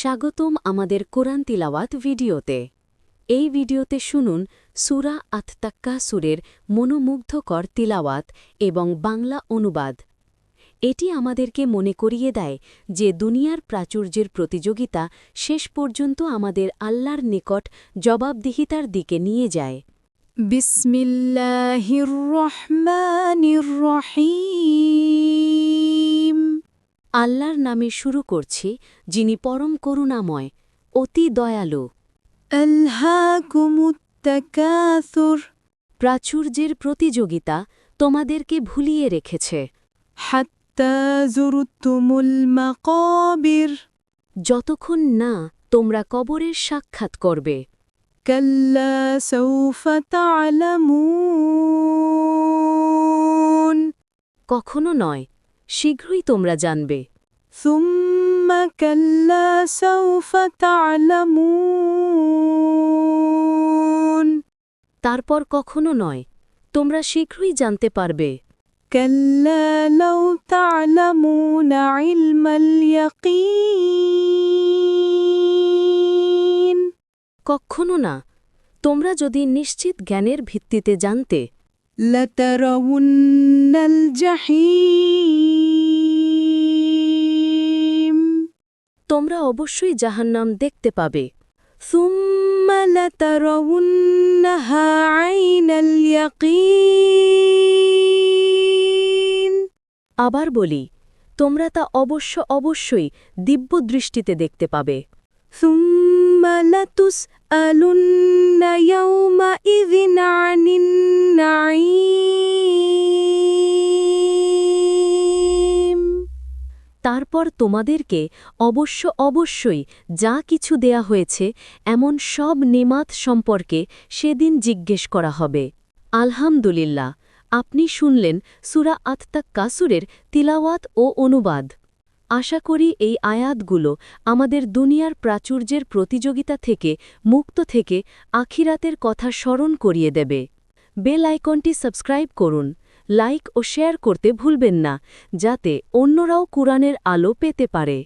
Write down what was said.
স্বাগতম আমাদের কোরআন তিলাওয়াত ভিডিওতে। এই ভিডিওতে শুনুন সুরা আত্তাক্কা সুরের মনোমুগ্ধকর তিলাওয়াত এবং বাংলা অনুবাদ। এটি আমাদেরকে মনে করিয়ে দেয় যে দুনিয়ার প্রাচুর্যের প্রতিযোগিতা শেষ পর্যন্ত আমাদের আল্লাহর নিকট জবাবদিহিতার দিকে নিয়ে যায়। বিসমিল্লাহ রহমানির রহী আল্লাহর নামে শুরু করছি যিনি পরম করুণাময় অতি দয়ালু। আল্লাহর প্রাচুর্যের প্রতিযোগিতা তোমাদেরকে ভুলিয়ে রেখেছে। যতক্ষণ না তোমরা কবরের সাক্ষাৎ করবে। কাল্লা কখনো নয় শীঘ্রই তোমরা জানবে। ثم كلا سوف تعلمون তারপর কখনো নয় তোমরা শীঘ্রই জানতে পারবে كلا لو تعلمون علم اليقين কখনো না তোমরা যদি নিশ্চিত জ্ঞানের ভিত্তিতে জানতে لترون الجحيم তোমরা অবশ্যই জাহান্নাম দেখতে পাবে। আবার বলি, তোমরা তা অবশ্য অবশ্যই দিব্য দৃষ্টিতে দেখতে পাবে। সুম্মালাতুস আলুন্না ইয়াউমা ইযিন তারপর তোমাদেরকে অবশ্য অবশ্যই যা কিছু দেয়া হয়েছে, এমন সব নেমাত সম্পর্কে সেদিন জিজ্ঞেস করা হবে। আলহামদুলিল্লাহ, আপনি শুনলেন সুরা আত্মাক কাসুরের তিলাওয়াত ও অনুবাদ। আশা করি এই আয়াতগুলো আমাদের দুনিয়ার প্রাচুর্যের প্রতিযোগিতা থেকে, মুক্ত থেকে, আখিরাতের কথা স্মরণ করিয়ে দেবে। বেল আইকনটি সাবস্ক্রাইব করুন। লাইক ও শেয়ার করতে ভুলবেন না যাতে অন্যরাও কোরআনের আলো পেতে পারে।